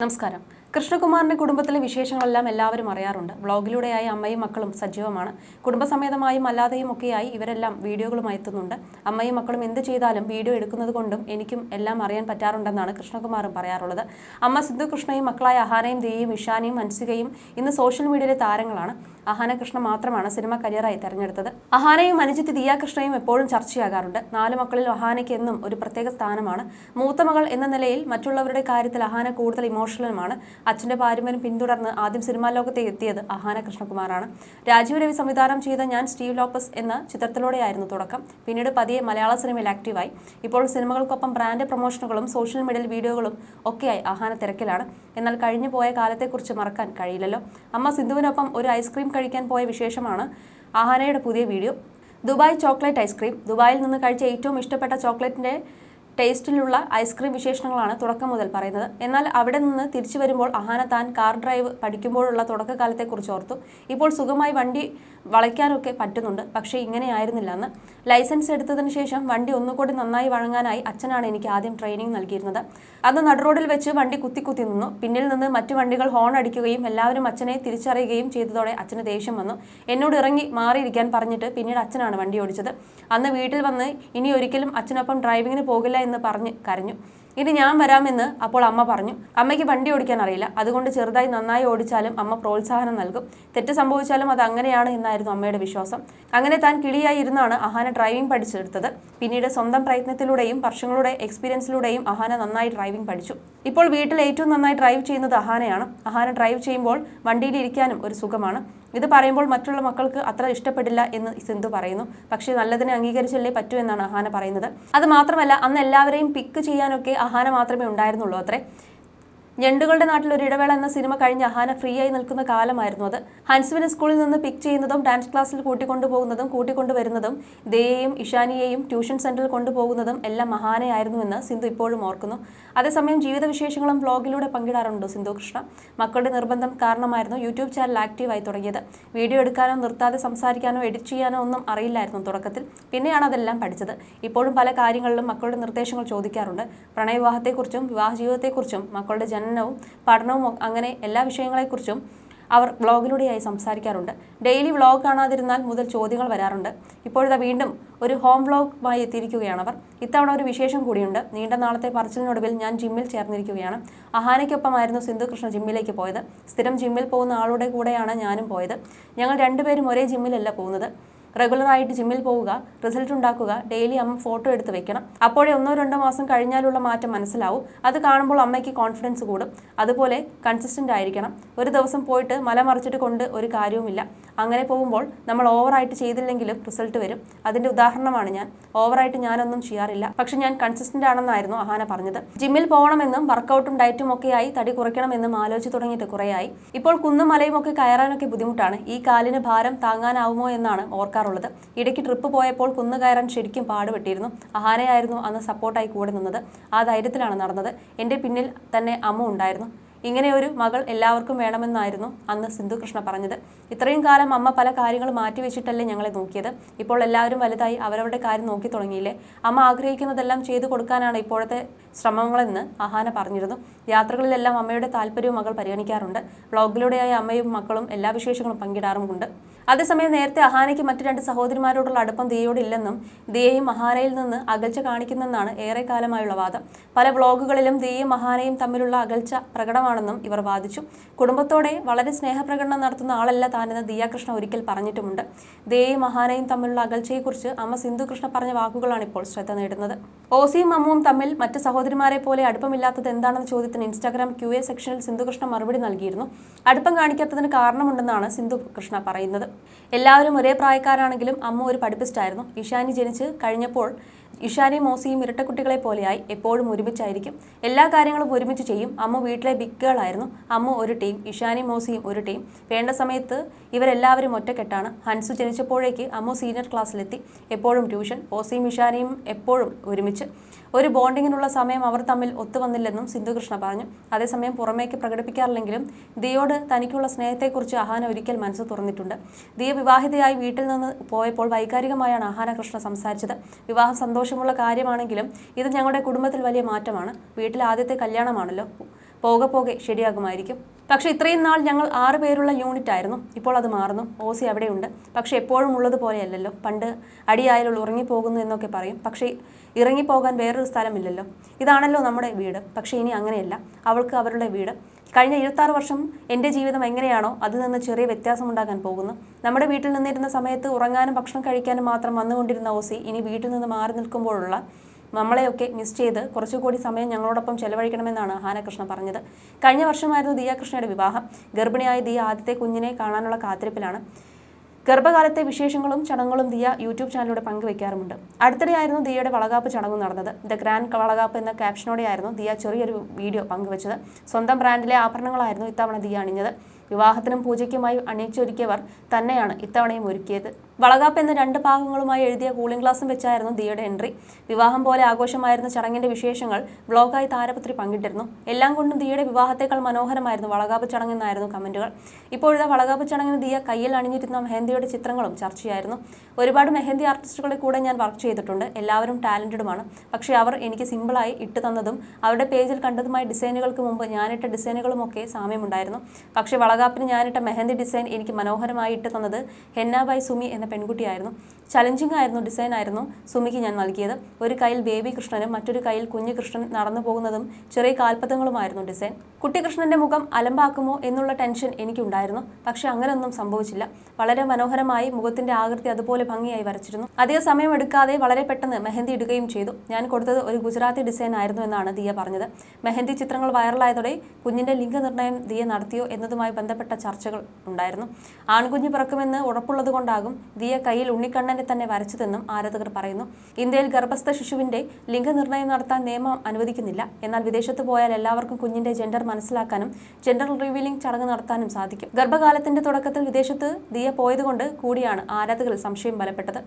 നമസ്കാരം. കൃഷ്ണകുമാറിന്റെ കുടുംബത്തിലെ വിശേഷങ്ങളെല്ലാം എല്ലാവരും അറിയാറുണ്ട്. വ്ളോഗിലൂടെയായി അമ്മയും മക്കളും സജീവമാണ്. കുടുംബസമേതമായും അല്ലാതെയും ഒക്കെയായി ഇവരെല്ലാം വീഡിയോകളുമായി എത്തുന്നുണ്ട്. അമ്മയും മക്കളും എന്ത് ചെയ്താലും വീഡിയോ എടുക്കുന്നത് കൊണ്ടും എനിക്കും എല്ലാം അറിയാൻ പറ്റാറുണ്ടെന്നാണ് കൃഷ്ണകുമാറും പറയാറുള്ളത്. അമ്മ സിദ്ധു കൃഷ്ണയും മക്കളായ അഹാനയും ദേയും ഇഷാനയും മൻസികയും ഇന്ന് സോഷ്യൽ മീഡിയയിലെ താരങ്ങളാണ്. അഹാന കൃഷ്ണ മാത്രമാണ് സിനിമ കരിയറായി തെരഞ്ഞെടുത്തത്. അഹാനയും അനുജിത്ത് ദിയ കൃഷ്ണയും എപ്പോഴും ചർച്ചയാകാറുണ്ട്. നാല് മക്കളിൽ അഹാനയ്ക്ക് എന്നും ഒരു പ്രത്യേക സ്ഥാനമാണ്. മൂത്ത മകൾ എന്ന നിലയിൽ മറ്റുള്ളവരുടെ കാര്യത്തിൽ അഹാന കൂടുതൽ ഇമോഷണലുമാണ്. അച്ഛന്റെ പാരമ്പര്യം പിന്തുടർന്ന് ആദ്യം സിനിമാ ലോകത്തേക്ക് എത്തിയത് അഹാന കൃഷ്ണകുമാറാണ്. രാജീവ് രവി സംവിധാനം ചെയ്ത ഞാൻ സ്റ്റീവ് ലോപ്പസ് എന്ന ചിത്രത്തിലൂടെയായിരുന്നു തുടക്കം. പിന്നീട് പതിയെ മലയാള സിനിമയിൽ ആക്റ്റീവായി. ഇപ്പോൾ സിനിമകൾക്കൊപ്പം ബ്രാൻഡ് പ്രൊമോഷനുകളും സോഷ്യൽ മീഡിയയിൽ വീഡിയോകളും ഒക്കെയായി അഹാന തിരക്കിലാണ്. എന്നാൽ കഴിഞ്ഞു പോയ കാലത്തെക്കുറിച്ച് മറക്കാൻ കഴിയില്ലല്ലോ. അമ്മ സിന്ധുവിനൊപ്പം ഒരു ഐസ്ക്രീം കഴിക്കാൻ പോയ വിശേഷമാണ് അഹാനയുടെ പുതിയ വീഡിയോ. Dubai chocolate ice cream. ദുബായിൽ നിന്ന് കഴിച്ച ഏറ്റവും ഇഷ്ടപ്പെട്ട ചോക്ലേറ്റിന്റെ ടേസ്റ്റിലുള്ള ഐസ്ക്രീം വിശേഷണങ്ങളാണ് തുടക്കം മുതൽ പറയുന്നത്. എന്നാൽ അവിടെ നിന്ന് തിരിച്ചു വരുമ്പോൾ അഹാന താൻ കാർ ഡ്രൈവ് പഠിക്കുമ്പോഴുള്ള തുടക്കകാലത്തെക്കുറിച്ച് ഓർത്തു. ഇപ്പോൾ സുഖമായി വണ്ടി വളയ്ക്കാനൊക്കെ പറ്റുന്നുണ്ട്. പക്ഷേ ഇങ്ങനെയായിരുന്നില്ല അന്ന്. ലൈസൻസ് എടുത്തതിന് ശേഷം വണ്ടി ഒന്നുകൂടി നന്നായി വഴങ്ങാനായി അച്ഛനാണ് എനിക്ക് ആദ്യം ട്രെയിനിങ് നൽകിയിരുന്നത്. അന്ന് നടുറോഡിൽ വെച്ച് വണ്ടി കുത്തി കുത്തി നിന്നു. പിന്നിൽ നിന്ന് മറ്റു വണ്ടികൾ ഹോൺ അടിക്കുകയും എല്ലാവരും അച്ഛനെ തിരിച്ചറിയുകയും ചെയ്തതോടെ അച്ഛന് ദേഷ്യം വന്നു. എന്നോട് ഇറങ്ങി മാറിയിരിക്കാൻ പറഞ്ഞിട്ട് പിന്നീട് അച്ഛനാണ് വണ്ടി ഓടിച്ചത്. അന്ന് വീട്ടിൽ വന്ന് ഇനി ഒരിക്കലും അച്ഛനൊപ്പം ഡ്രൈവിങ്ങിന് പോകില്ല എന്ന് പറഞ്ഞ് കരഞ്ഞു. ഇനി ഞാൻ വരാമെന്ന് അപ്പോൾ അമ്മ പറഞ്ഞു. അമ്മയ്ക്ക് വണ്ടി ഓടിക്കാൻ അറിയില്ല. അതുകൊണ്ട് ചെറുതായി നന്നായി ഓടിച്ചാലും അമ്മ പ്രോത്സാഹനം നൽകും. തെറ്റ് സംഭവിച്ചാലും അത് അങ്ങനെയാണ് എന്നായിരുന്നു അമ്മയുടെ വിശ്വാസം. അങ്ങനെ താൻ കിളിയായി ഇരുന്നാണ് അഹാന ഡ്രൈവിംഗ് പഠിച്ചെടുത്തത്. പിന്നീട് സ്വന്തം പ്രയത്നത്തിലൂടെയും വർഷങ്ങളുടെ എക്സ്പീരിയൻസിലൂടെയും അഹാന നന്നായി ഡ്രൈവിംഗ് പഠിച്ചു. ഇപ്പോൾ വീട്ടിൽ ഏറ്റവും നന്നായി ഡ്രൈവ് ചെയ്യുന്നത് അഹാനയാണ്. അഹാന ഡ്രൈവ് ചെയ്യുമ്പോൾ വണ്ടിയിൽ ഇരിക്കാനും ഒരു സുഖമാണ്. ഇത് പറയുമ്പോൾ മറ്റുള്ള മക്കൾക്ക് അത്ര ഇഷ്ടപ്പെടില്ല എന്ന് സിന്ധു പറയുന്നു. പക്ഷേ നല്ലതിനെ അംഗീകരിച്ചല്ലേ പറ്റൂ എന്നാണ് അഹാന പറയുന്നത്. അത് മാത്രമല്ല അന്ന് എല്ലാവരെയും പിക്ക് ചെയ്യാനൊക്കെ അഹാന മാത്രമേ ഉണ്ടായിരുന്നുള്ളൂ അത്രേ. ഞണ്ടുകളുടെ നാട്ടിൽ ഒരു ഇടവേള എന്ന സിനിമ കഴിഞ്ഞ് അഹാന ഫ്രീ ആയി നിൽക്കുന്ന കാലമായിരുന്നു അത്. ഹൻസുവിനെ സ്കൂളിൽ നിന്ന് പിക്ക് ചെയ്യുന്നതും ഡാൻസ് ക്ലാസ്സിൽ കൂട്ടിക്കൊണ്ടുപോകുന്നതും കൂട്ടിക്കൊണ്ടുവരുന്നതും ദയേയും ഇഷാനിയെയും ട്യൂഷൻ സെന്ററിൽ കൊണ്ടുപോകുന്നതും എല്ലാം മഹാനയായിരുന്നു എന്ന് സിന്ധു ഇപ്പോഴും ഓർക്കുന്നു. അതേസമയം ജീവിത വിശേഷങ്ങളും വ്ളോഗിലൂടെ പങ്കിടാറുണ്ട് സിന്ധു കൃഷ്ണ. മക്കളുടെ നിർബന്ധം കാരണമായിരുന്നു യൂട്യൂബ് ചാനൽ ആക്റ്റീവായി തുടങ്ങിയത്. വീഡിയോ എടുക്കാനോ നിർത്താതെ സംസാരിക്കാനോ എഡിറ്റ് ചെയ്യാനോ ഒന്നും അറിയില്ലായിരുന്നു തുടക്കത്തിൽ. പിന്നെയാണ് അതെല്ലാം പഠിച്ചത്. ഇപ്പോഴും പല കാര്യങ്ങളിലും മക്കളുടെ നിർദ്ദേശങ്ങൾ ചോദിക്കാറുണ്ട്. പ്രണയവിവാഹത്തെക്കുറിച്ചും വിവാഹ ജീവിതത്തെക്കുറിച്ചും മക്കളുടെ ജനനവും പഠനവും പഠനവും അങ്ങനെ എല്ലാ വിഷയങ്ങളെക്കുറിച്ചും അവർ വ്ളോഗിലൂടെയായി സംസാരിക്കാറുണ്ട്. ഡെയിലി വ്ളോഗ് കാണാതിരുന്നാൽ മുതൽ ചോദ്യങ്ങൾ വരാറുണ്ട്. ഇപ്പോഴത്തെ വീണ്ടും ഒരു ഹോം വ്ളോഗുമായി എത്തിയിരിക്കുകയാണ് അവർ. ഇത്തവണ ഒരു വിശേഷം കൂടിയുണ്ട്. നീണ്ട നാളത്തെ പറച്ചിലിനൊടുവിൽ ഞാൻ ജിമ്മിൽ ചേർന്നിരിക്കുകയാണ്. അഹാനയ്ക്കൊപ്പമായിരുന്നു സിന്ധു കൃഷ്ണ ജിമ്മിലേക്ക് പോയത്. സ്ഥിരം ജിമ്മിൽ പോകുന്ന ആളുടെ കൂടെയാണ് ഞാനും പോയത്. ഞങ്ങൾ രണ്ടുപേരും ഒരേ ജിമ്മിലല്ല പോകുന്നത്. റെഗുലറായിട്ട് ജിമ്മിൽ പോവുക റിസൾട്ട് ഉണ്ടാക്കുക ഡെയിലി അമ്മ ഫോട്ടോ എടുത്ത് വെക്കണം. അപ്പോഴേ ഒന്നോ രണ്ടോ മാസം കഴിഞ്ഞാലുള്ള മാറ്റം മനസ്സിലാവും. അത് കാണുമ്പോൾ അമ്മയ്ക്ക് കോൺഫിഡൻസ് കൂടും. അതുപോലെ കൺസിസ്റ്റന്റ് ആയിരിക്കണം. ഒരു ദിവസം പോയിട്ട് മല മറിച്ചിട്ട് കൊണ്ട് ഒരു കാര്യവുമില്ല. അങ്ങനെ പോകുമ്പോൾ നമ്മൾ ഓവറായിട്ട് ചെയ്തില്ലെങ്കിലും റിസൾട്ട് വരും. അതിന്റെ ഉദാഹരണമാണ് ഞാൻ. ഓവറായിട്ട് ഞാനൊന്നും ചെയ്യാറില്ല. പക്ഷെ ഞാൻ കൺസിസ്റ്റന്റ് ആണെന്നായിരുന്നു അഹാന പറഞ്ഞത്. ജിമ്മിൽ പോകണമെന്നും വർക്കൗട്ടും ഡയറ്റും ഒക്കെ ആയി തടി കുറയ്ക്കണമെന്നും ആലോചിച്ച് തുടങ്ങിയിട്ട് കുറേയായി. ഇപ്പോൾ കുന്നും മലയും ഒക്കെ കയറാനൊക്കെ ബുദ്ധിമുട്ടാണ്. ഈ കാലിന് ഭാരം താങ്ങാനാവുമോ എന്നാണ് ഓർക്കാറുള്ളത്. ഇടയ്ക്ക് ട്രിപ്പ് പോയപ്പോൾ കുന്നുകയറാൻ ശരിക്കും പാടുപെട്ടിരുന്നു. അഹാനയായിരുന്നു അന്ന് സപ്പോർട്ടായി കൂടെ നിന്നത്. ആ ധൈര്യത്തിലാണ് നടന്നത്. എന്റെ പിന്നിൽ തന്നെ അമ്മ ഉണ്ടായിരുന്നു. ഇങ്ങനെ ഒരു മകൾ എല്ലാവർക്കും വേണമെന്നായിരുന്നു അന്ന് സിന്ധു കൃഷ്ണ പറഞ്ഞത്. ഇത്രയും കാലം അമ്മ പല കാര്യങ്ങൾ മാറ്റിവെച്ചിട്ടല്ലേ ഞങ്ങളെ നോക്കിയത്. ഇപ്പോൾ എല്ലാവരും വലുതായി അവരവരുടെ കാര്യം നോക്കി തുടങ്ങിയില്ലേ? അമ്മ ആഗ്രഹിക്കുന്നതെല്ലാം ചെയ്തു കൊടുക്കാനാണ് ഇപ്പോഴത്തെ ശ്രമങ്ങളെന്ന് അഹാന പറഞ്ഞിരുന്നു. യാത്രകളിലെല്ലാം അമ്മയുടെ താല്പര്യവും മകൾ പരിഗണിക്കാറുണ്ട്. വ്ളോഗിലൂടെയായി അമ്മയും മക്കളും എല്ലാ വിശേഷങ്ങളും പങ്കിടാറുമുണ്ട്. അതേസമയം നേരത്തെ അഹാനയ്ക്ക് മറ്റു രണ്ട് സഹോദരിമാരോടുള്ള അടുപ്പം ദിയയോടില്ലെന്നും ദിയയും അഹാനയിൽ നിന്ന് അകൽച്ച കാണിക്കുന്നെന്നാണ് ഏറെക്കാലമായുള്ള വാദം. പല വ്ളോഗുകളിലും ദിയയും അഹാനയും തമ്മിലുള്ള അകൽച്ച പ്രകടമാണെന്നും ഇവർ വാദിച്ചു. കുടുംബത്തോടെ വളരെ സ്നേഹപ്രകടനം നടത്തുന്ന ആളല്ല താനെന്ന് ദിയാകൃഷ്ണ ഒരിക്കൽ പറഞ്ഞിട്ടുമുണ്ട്. ദിയയും അഹാനയും തമ്മിലുള്ള അകൽച്ചയെക്കുറിച്ച് അമ്മ സിന്ധു കൃഷ്ണ പറഞ്ഞ വാക്കുകളാണ് ഇപ്പോൾ ശ്രദ്ധ നേടുന്നത്. ഓസിയും അമ്മുവും തമ്മിൽ മറ്റ് സഹോദരിമാരെ പോലെ അടുപ്പമില്ലാത്തത് എന്താണെന്ന ചോദ്യത്തിന് ഇൻസ്റ്റാഗ്രാം ക്യു എ സെക്ഷനിൽ സിന്ധുകൃഷ്ണ മറുപടി നൽകിയിരുന്നു. അടുപ്പം കാണിക്കാത്തതിന് കാരണമുണ്ടെന്നാണ് സിന്ധു കൃഷ്ണ പറയുന്നത്. എല്ലാവരും ഒരേ പ്രായക്കാരാണെങ്കിലും അമ്മ ഒരു പഠിപ്പിസ്റ്റായിരുന്നു. ഇഷാനി ജനിച്ച് കഴിഞ്ഞപ്പോൾ ഇഷാനി മോസിയും ഇരട്ടക്കുട്ടികളെ പോലെയായി എപ്പോഴും ഒരുമിച്ചായിരിക്കും. എല്ലാ കാര്യങ്ങളും ഒരുമിച്ച് ചെയ്യും. അമ്മ വീട്ടിലെ ബിഗ് ഗേൾ ആയിരുന്നു. അമ്മ ഒരു ടീം ഇഷാനി മോസിയും ഒരു ടീം വേണ്ട സമയത്ത് ഇവരെല്ലാവരും ഒറ്റക്കെട്ടാണ്. ഹൻസു ജനിച്ചപ്പോഴേക്ക് അമ്മ സീനിയർ ക്ലാസ്സിലെത്തി എപ്പോഴും ട്യൂഷൻ ഓസിയും ഇഷാനയും എപ്പോഴും ഒരുമിച്ച്. ഒരു ബോണ്ടിങ്ങിനുള്ള സമയം അവർ തമ്മിൽ ഒത്തുവന്നില്ലെന്നും സിന്ധുകൃഷ്ണ പറഞ്ഞു. അതേസമയം പുറമേക്ക് പ്രകടിപ്പിക്കാറില്ലെങ്കിലും ദിയോട് തനിക്കുള്ള സ്നേഹത്തെക്കുറിച്ച് അഹാന ഒരിക്കൽ മനസ്സ് തുറന്നിട്ടുണ്ട്. ദിയ വിവാഹിതയായി വീട്ടിൽ നിന്ന് പോയപ്പോൾ വൈകാരികമായാണ് അഹാന കൃഷ്ണ സംസാരിച്ചത്. വിവാഹം സന്തോഷമുള്ള കാര്യമാണെങ്കിലും ഇത് ഞങ്ങളുടെ കുടുംബത്തിൽ വലിയ മാറ്റമാണ്. വീട്ടിൽ ആദ്യത്തെ കല്യാണമാണല്ലോ. പോകെ പോകെ ശരിയാകുമായിരിക്കും. പക്ഷേ ഇത്രയും നാൾ ഞങ്ങൾ ആറ് പേരുള്ള യൂണിറ്റ് ആയിരുന്നു. ഇപ്പോൾ അത് മാറുന്നു. ഓസി അവിടെയുണ്ട്. പക്ഷേ എപ്പോഴും ഉള്ളതുപോലെയല്ലല്ലോ പണ്ട് അടിയായാലുള്ള ഉറങ്ങിപ്പോകുന്നു എന്നൊക്കെ പറയും. പക്ഷേ ഇറങ്ങിപ്പോകാൻ വേറൊരു സ്ഥലമില്ലല്ലോ. ഇതാണല്ലോ നമ്മുടെ വീട്. പക്ഷേ ഇനി അങ്ങനെയല്ല. അവൾക്ക് അവരുടെ വീട്. കഴിഞ്ഞ ഇരുപത്താറ് വർഷം എന്റെ ജീവിതം എങ്ങനെയാണോ അതിൽ നിന്ന് ചെറിയ വ്യത്യാസമുണ്ടാകാൻ പോകുന്നു. നമ്മുടെ വീട്ടിൽ നിന്നിരുന്ന സമയത്ത് ഉറങ്ങാനും ഭക്ഷണം കഴിക്കാനും മാത്രം വന്നുകൊണ്ടിരുന്ന ഓസി ഇനി വീട്ടിൽ നിന്ന് മാറി നിൽക്കുമ്പോഴുള്ള നമ്മളെയൊക്കെ മിസ് ചെയ്ത് കുറച്ചുകൂടി സമയം ഞങ്ങളോടൊപ്പം ചെലവഴിക്കണമെന്നാണ് ഹാനകൃഷ്ണ പറഞ്ഞത്. കഴിഞ്ഞ വർഷമായിരുന്നു ദിയ കൃഷ്ണയുടെ വിവാഹം. ഗർഭിണിയായ ദിയ ആദ്യത്തെ കുഞ്ഞിനെ കാണാനുള്ള കാത്തിരിപ്പിലാണ്. ഗർഭകാലത്തെ വിശേഷങ്ങളും ചടങ്ങുകളും ദിയ യൂട്യൂബ് ചാനലിലൂടെ പങ്കുവയ്ക്കാറുമുണ്ട് അടുത്തിടെയായിരുന്നു ദിയയുടെ വളകാപ്പ് ചടങ്ങ് നടന്നത്. ദ ഗ്രാൻഡ് വളകാപ്പ് എന്ന ക്യാപ്ഷനോടെയായിരുന്നു ദിയ ചെറിയൊരു വീഡിയോ പങ്കുവച്ചത്. സ്വന്തം ബ്രാൻഡിലെ ആഭരണങ്ങളായിരുന്നു ഇത്തവണ ദിയ അണിഞ്ഞത്. വിവാഹത്തിനും പൂജയ്ക്കുമായി അണിയിച്ചൊരുക്കിയവർ തന്നെയാണ് ഇത്തവണയും ഒരുക്കിയത്. വളകാപ്പ് എന്ന രണ്ട് ഭാഗങ്ങളുമായി എഴുതിയ കൂളിംഗ് ഗ്ലാസും വെച്ചായിരുന്നു ദിയുടെ എൻട്രി. വിവാഹം പോലെ ആഘോഷമായിരുന്ന ചടങ്ങിന്റെ വിശേഷങ്ങൾ ബ്ലോഗായി താരപത്രി പങ്കിട്ടിരുന്നു. എല്ലാം കൊണ്ടും ദിയുടെ വിവാഹത്തേക്കാൾ മനോഹരമായിരുന്നു വളകാപ്പ് ചടങ്ങെന്നായിരുന്നു കമന്റുകൾ. ഇപ്പോഴത്തെ വളകാപ്പ് ചടങ്ങിന് ദിയ കയ്യിൽ അണിഞ്ഞിരുന്ന മെഹന്തിയുടെ ചിത്രങ്ങളും ചർച്ചയായിരുന്നു. ഒരുപാട് മെഹന്തി ആർട്ടിസ്റ്റുകളുടെ കൂടെ ഞാൻ വർക്ക് ചെയ്തിട്ടുണ്ട്. എല്ലാവരും ടാലന്റഡുമാണ്. പക്ഷേ അവർ എനിക്ക് സിമ്പിളായി ഇട്ട് തന്നതും അവരുടെ പേജിൽ കണ്ടതുമായ ഡിസൈനുകൾക്ക് മുമ്പ് ഞാനിട്ട ഡിസൈനുകളുമൊക്കെ സാമ്യമുണ്ടായിരുന്നു. പക്ഷേ വളകാപ്പിന് ഞാനിട്ട മെഹന്തി ഡിസൈൻ എനിക്ക് മനോഹരമായി ഇട്ട് തന്നത് ഹെന്ന ബൈ സുമി എന്ന പെൺകുട്ടിയായിരുന്നു. ചലഞ്ചിങ് ആയിരുന്നു ഡിസൈൻ ആയിരുന്നു സുമിക്ക് ഞാൻ നൽകിയത്. ഒരു കയ്യിൽ ബേബി കൃഷ്ണനും മറ്റൊരു കയ്യിൽ കുഞ്ഞു കൃഷ്ണൻ നടന്നു പോകുന്നതും ചെറിയ കാൽപ്പത്തങ്ങളുമായിരുന്നു ഡിസൈൻ. കുട്ടി കൃഷ്ണന്റെ മുഖം അലമ്പാക്കുമോ എന്നുള്ള ടെൻഷൻ എനിക്കുണ്ടായിരുന്നു. പക്ഷേ അങ്ങനെയൊന്നും സംഭവിച്ചില്ല. വളരെ മനോഹരമായി മുഖത്തിന്റെ ആകൃതി അതുപോലെ ഭംഗിയായി വരച്ചിരുന്നു. അധിക സമയം എടുക്കാതെ വളരെ പെട്ടെന്ന് മെഹന്തി ഇടുകയും ചെയ്തു. ഞാൻ കൊടുത്തത് ഒരു ഗുജറാത്തി ഡിസൈൻ ആയിരുന്നു എന്നാണ് ദിയ പറഞ്ഞത്. മെഹന്തി ചിത്രങ്ങൾ വൈറലായതോടെ കുഞ്ഞിന്റെ ലിംഗനിർണയം ദിയ നടത്തിയോ എന്നതുമായി ബന്ധപ്പെട്ട ചർച്ചകൾ ഉണ്ടായിരുന്നു. ആൺകുഞ്ഞ് പിറക്കുമെന്ന് ഉറപ്പുള്ളത് കൊണ്ടാകും ദിയ കയ്യിൽ ഉണ്ണിക്കണ്ണനെ തന്നെ വരച്ചതെന്നും ആരാധകർ പറയുന്നു. ഇന്ത്യയിൽ ഗർഭസ്ഥ ശിശുവിന്റെ ലിംഗനിർണയം നടത്താൻ നിയമം അനുവദിക്കുന്നില്ല. എന്നാൽ വിദേശത്ത് പോയാൽ എല്ലാവർക്കും കുഞ്ഞിന്റെ ജെൻഡർ മനസ്സിലാക്കാനും ജെൻഡർ റിവീലിംഗ് ചടങ്ങ് നടത്താനും സാധിക്കും. ഗർഭകാലത്തിന്റെ തുടക്കത്തിൽ വിദേശത്ത് ദിയ പോയതുകൊണ്ട് കൂടിയാണ് ആരാധകരിൽ സംശയം ബലപ്പെട്ടത്.